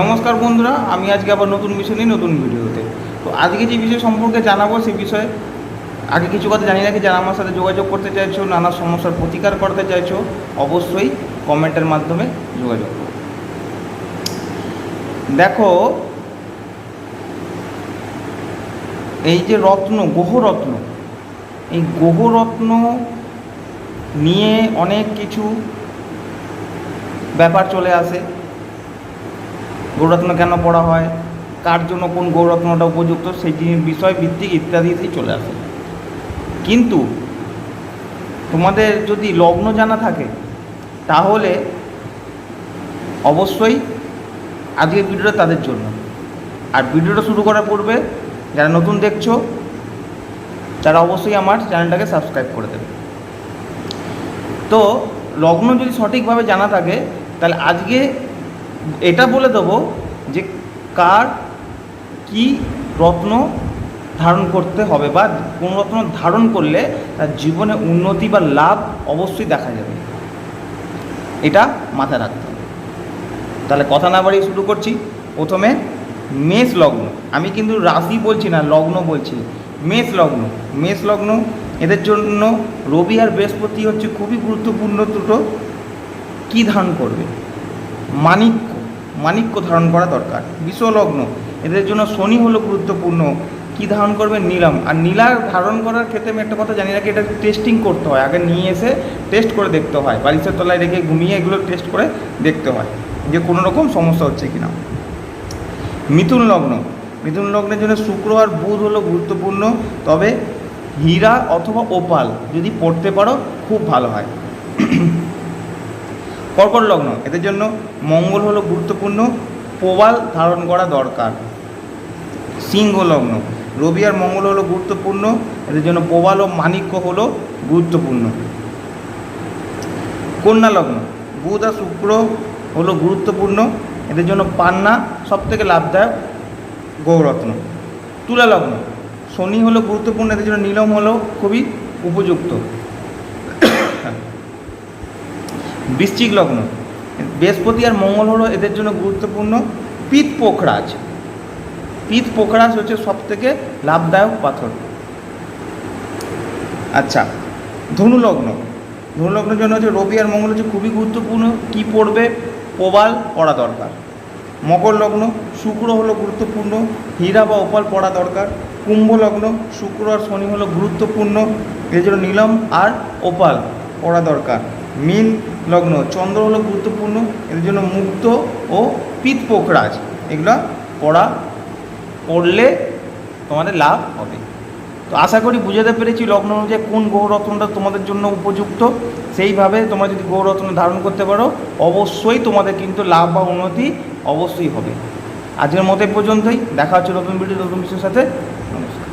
নমস্কার বন্ধুরা, আমি আজকে আবার নতুন বিষয় নিয়ে নতুন ভিডিওতে। তো আজকে যে বিষয় সম্পর্কে জানাব সেই বিষয়ে আগে কিছু কথা জানি নাকি যারা আমার সাথে যোগাযোগ করতে চাইছো, নানা সমস্যার প্রতিকার করতে চাইছো, অবশ্যই কমেন্টের মাধ্যমে যোগাযোগ করো। দেখো, এই যে রত্ন গ্রহরত্ন এই গ্রহরত্ন নিয়ে অনেক কিছু ব্যাপার চলে আসে। গৌরত্ন কেন পড়া হয়? কার জন্য কোন গৌরত্নটা উপযুক্ত? সেই জিনিস বিষয় ভিত্তিক ইত্যাদিতেই চলে আসে। কিন্তু তোমাদের যদি লগ্ন জানা থাকে, তাহলে অবশ্যই আজকের ভিডিওটা তাদের জন্য। আর ভিডিওটা শুরু করার পূর্বে যারা নতুন দেখছ, তারা অবশ্যই আমার চ্যানেলটাকে সাবস্ক্রাইব করে দেবে। তো লগ্ন যদি সঠিকভাবে জানা থাকে, তাহলে আজকে এটা বলে দেবো যে কার কি রত্ন ধারণ করতে হবে বা কোন রত্ন ধারণ করলে তার জীবনে উন্নতি বা লাভ অবশ্যই দেখা যাবে। এটা মাথায় রাখতে হবে। তাহলে কথা না বাড়িয়ে শুরু করছি। প্রথমে মেষ লগ্ন। আমি কিন্তু রাশি বলছি না, লগ্ন বলছি। মেষ লগ্ন। মেষ লগ্ন, এদের জন্য রবি আর বৃহস্পতি হচ্ছে খুবই গুরুত্বপূর্ণ দুটো। কী ধারণ করবে? মাণিক্য মাণিক্য ধারণ করা দরকার। বিশ্বলগ্ন এদের জন্য শনি হলো গুরুত্বপূর্ণ। কী ধারণ করবে? নীলম। আর নীলা ধারণ করার ক্ষেত্রে আমি একটা কথা জানি কি এটা টেস্টিং করতে হয়। আগে নিয়ে এসে টেস্ট করে দেখতে হয়। বালিশের তলায় রেখে ঘুমিয়ে এগুলো টেস্ট করে দেখতে হয় যে কোনো রকম সমস্যা হচ্ছে কি না মিথুন লগ্ন। মিথুন লগ্নের জন্য শুক্র আর বুধ হলো গুরুত্বপূর্ণ। তবে হীরা অথবা ওপাল যদি পড়তে পারো, খুব ভালো হয়। কর্কট লগ্ন। এদের জন্য মঙ্গল হলো গুরুত্বপূর্ণ, প্রবাল ধারণ করা দরকার। সিংহ লগ্ন। রবি আর মঙ্গল হলো গুরুত্বপূর্ণ, এদের জন্য প্রবাল ও মাণিক্য হলো গুরুত্বপূর্ণ। কন্যা লগ্ন। বুধ আর শুক্র হলো গুরুত্বপূর্ণ, এদের জন্য পান্না সবথেকে লাভদায়ক গৌরত্ন। তুলা লগ্ন। শনি হলো গুরুত্বপূর্ণ, এদের জন্য নীলম হলো খুবই উপযুক্ত। বৃশ্চিক লগ্ন। বৃহস্পতি আর মঙ্গল হলো এদের জন্য গুরুত্বপূর্ণ পিত পোখরাজ। পিত পোখরাজ হচ্ছে সব থেকে লাভদায়ক পাথর। আচ্ছা ধনু লগ্ন ধনু লগ্নের জন্য হচ্ছে রবি আর মঙ্গল হচ্ছে খুবই গুরুত্বপূর্ণ। কি পড়বে? প্রবাল পড়া দরকার। মকর লগ্ন, শুক্র হলো গুরুত্বপূর্ণ। হীরা বা ওপাল পড়া দরকার। কুম্ভ লগ্ন, শুক্র আর শনি হলো গুরুত্বপূর্ণ। এর জন্য নীলম আর ওপাল পড়া দরকার। মীন লগ্ন। চন্দ্র হলো গুরুত্বপূর্ণ এর জন্য মুক্ত ও পিত পোখরাজ। এগুলো পড়া, পড়লে তোমাদের লাভ হবে। তো আশা করি বুঝাতে পেরেছি লগ্ন অনুযায়ী কোন গৌরত্নটা তোমাদের জন্য উপযুক্ত। সেইভাবে তোমরা যদি গৌরত্ন ধারণ করতে পারো, অবশ্যই তোমাদের কিন্তু লাভ বা উন্নতি অবশ্যই হবে। আজকের মতো পর্যন্তই। দেখা হচ্ছে নতুন ভিডিও নতুন বিষয়ের সাথে। নমস্কার।